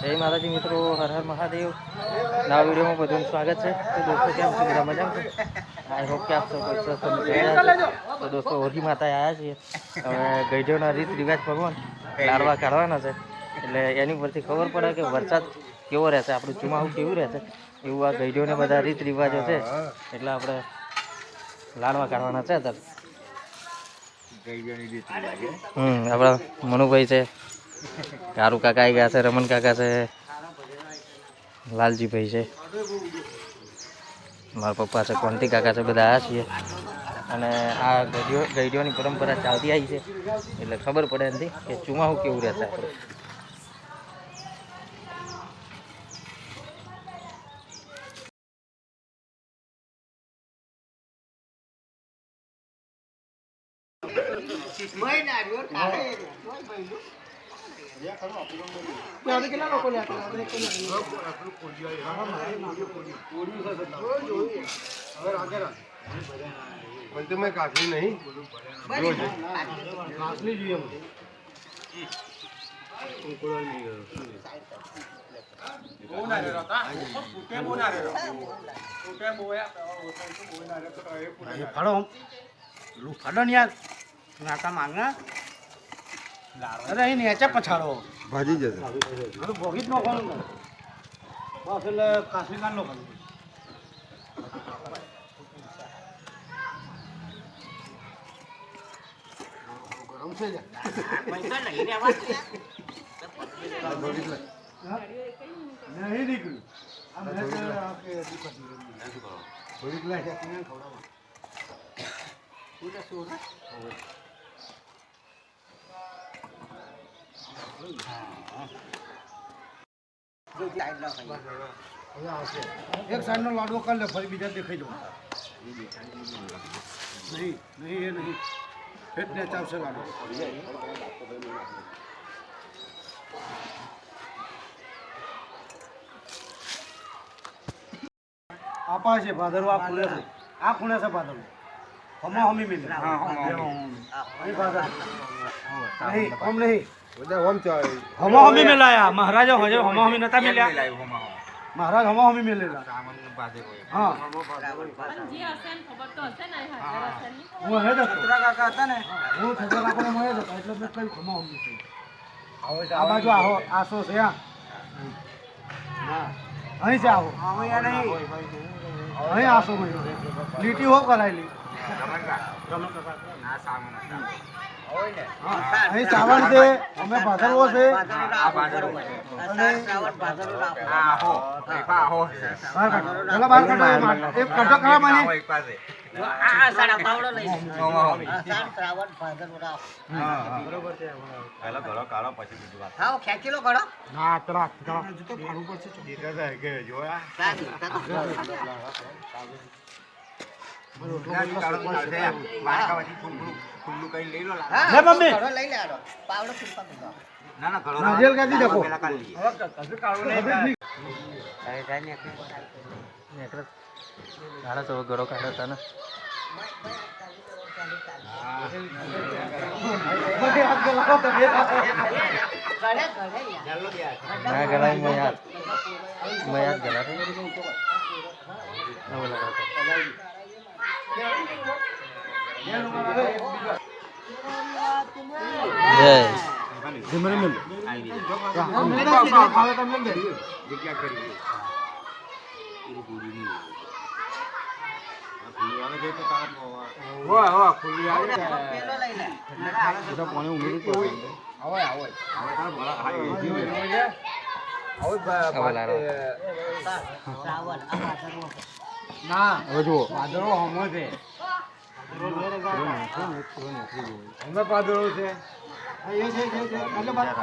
જય માતાજી મિત્રો હર હર મહાદેવ. નવા વિડીયોમાં બધાનું સ્વાગત છે. તો દોસ્તો કેમ છે? બધા મજા છે? આઈ હોપ કે આપ સૌ સ્વસ્થ મજા તો દોસ્તો હોળી માતા આવ્યા છીએ. હવે ગઈઢોના રીત રિવાજ ભગવાન લાડવા કાઢવાના છે. એટલે એની પરથી ખબર પડે કે વરસાદ કેવો રહેશે. આપણું ચુમાવું કેવું રહેશે. એવું આ ગઈઢોને બધા રીત રિવાજો છે. એટલે આપણે લાડવા કાઢવાના છે અત્યારે. હમ આપણા મનુભાઈ છે. કારુ કાકા આવી ગયા છે રમન કાકા છે લાલજીભાઈ છે. મારા પપ્પા છે, કોંતી કાકા છે, બધા આ છીએ. અને આ ગઢિયો ગઈડિયોની પરંપરા ચાલતી આવી છે. એટલે ખબર પડે નથી કે ચુમાહું કેવું રહેશે આપણે પણ તમે કાઢી નહીં રોજ જોઈએ ફાડો યાર. નાકા માંગના. અરે અહીં નેચા પછાડો. ભાજી જશે. બધું ભોગી જ નોખવાનું ને. બસ એટલે કાશ્મીર લો ખાલી. ગરમ છે નહીં નીકળ્યું. તો કે દીપક નીકળ્યું. થોડીક લાય. એને ખવડાવવાનું. હવે આવશે. સાઈડ નો લાડવો કરી લે ફરી બીજા દેખાઈ દો નહીં નહીં એ નહીં. ફેટ ને ચાવશે લાડવો. આપા છે ભાદરવા આ ખૂણે છે. આ ખૂણે છે ભાદરવો. હમો હમી. મિલે અહીં ભાદર નહીં હમ નહીં. હમો હમી મિલાયા. મહારાજા હજે હમો હમી નતા મેલ્યા? મહારાજ હમો હમી મિલેલા હા. પણ જે હશે ને ખબર તો હશે ને હાજર હશે ને. હું હે હતો કાકા હતા ને. હું છોકરા કાકાને મળ્યો હતો એટલે મેં કઈ ખમા હમી છે આ બાજુ આવો. આસો છે આ અહીં છે આવો. અહીં આસો મળ્યો લીટી હો કરાયેલી. હા, અહીં ચાવણ છે અમે ભાદરવો છે. અને ગળો કાઢો હતા ને ના ગળાય મેં યાદ. ગળા હવે લગાવતો જય હવે લારો ના. હવે જુઓ. વાદળો હમો છે. હમે પાદળો છે. પાદળો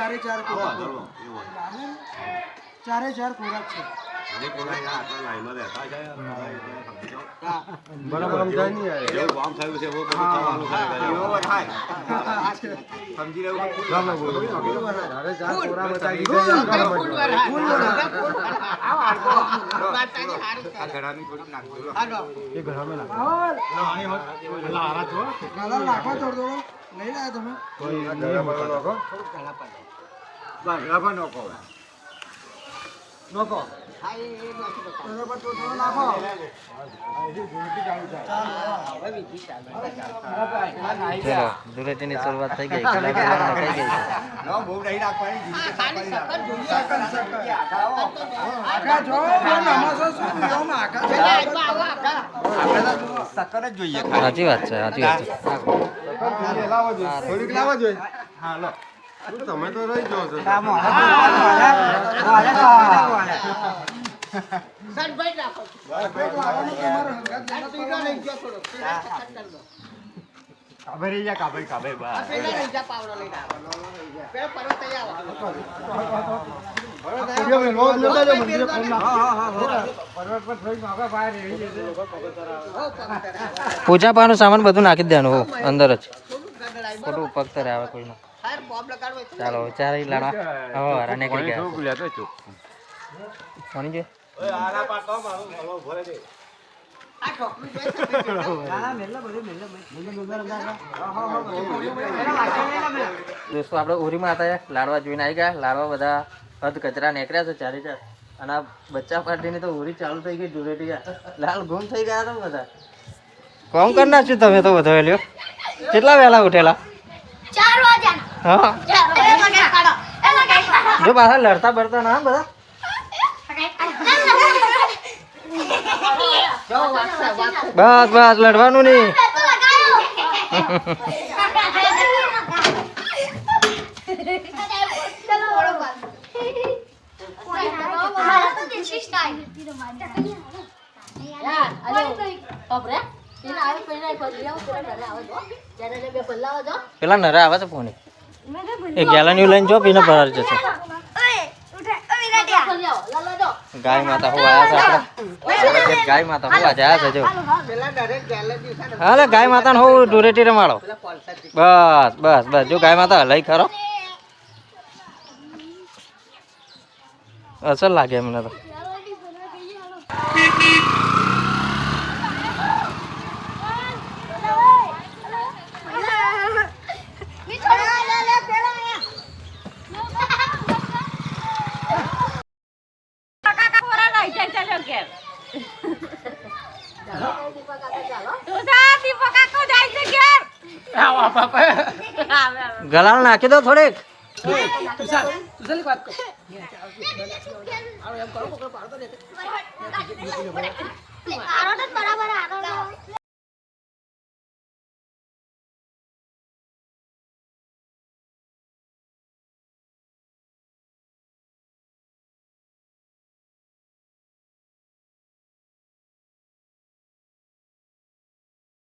છે. ગામમાં બોલો. ચારે ચાર કોરા બતાવી છે. નાખો. લઈ લાયા તમે? તો થોડો નાખો ચલો ધૂળેટીની શરૂઆત થઈ ગઈ થઈ ગઈ છે સાચી વાત છે સાચી વાત છે થોડીક લાવવા જોઈએ. થોડીક લાવવા જોઈએ. હા, લો. તમે તો રહી જાઓ છો. મંદિરે લોજ લેતા જાઓ, મંદિરે ફોન જશે પૂજા પાનું સામાન બધું નાખી દેવાનું અંદર જ. ખોટું પગ તરે આવે કોઈનું. ચાલો ચાર લાડવા હવે વારા નીકળી ગયા કોની છે? દોસ્તો આપણે ઉરીમાં માતા લાડવા જોઈને આવી ગયા. લાડવા બધા હદ કચરા નીકળ્યા છે ચારે ચાર. અને આ બચ્ચા પાર્ટીની તો ઉરી ચાલુ થઈ ગઈ ધૂળેટી લાલ ગુમ થઈ ગયા તો બધા. કોમ કરી નાખ્યું તમે તો બધો લ્યો. કેટલા વહેલા ઉઠેલા? ચાર વાગ્યા. હા. જો પાછા લડતા બરતા ના બધા? બસ બસ, લડવાનું નહીં. પેલા નરા આવે છે ફોન એ ગેલાની લઈને જો, પીને બહાર જશે. ગાય માતા હું ગાય માતા હું છે, જો. હાલે, ગાય માતા હું ડુરેટી રમાડો. બસ બસ બસ. જો, ગાય માતા હલાઈ ખરો. અસર લાગે એમને તો કાકા ખોરા લઈ જાય ચાલ્યો ઘેર તું જા દીપક કાકો જાય છે ઘેર આવે આવે ગલાલ નાખી દો થોડીક. બરાબર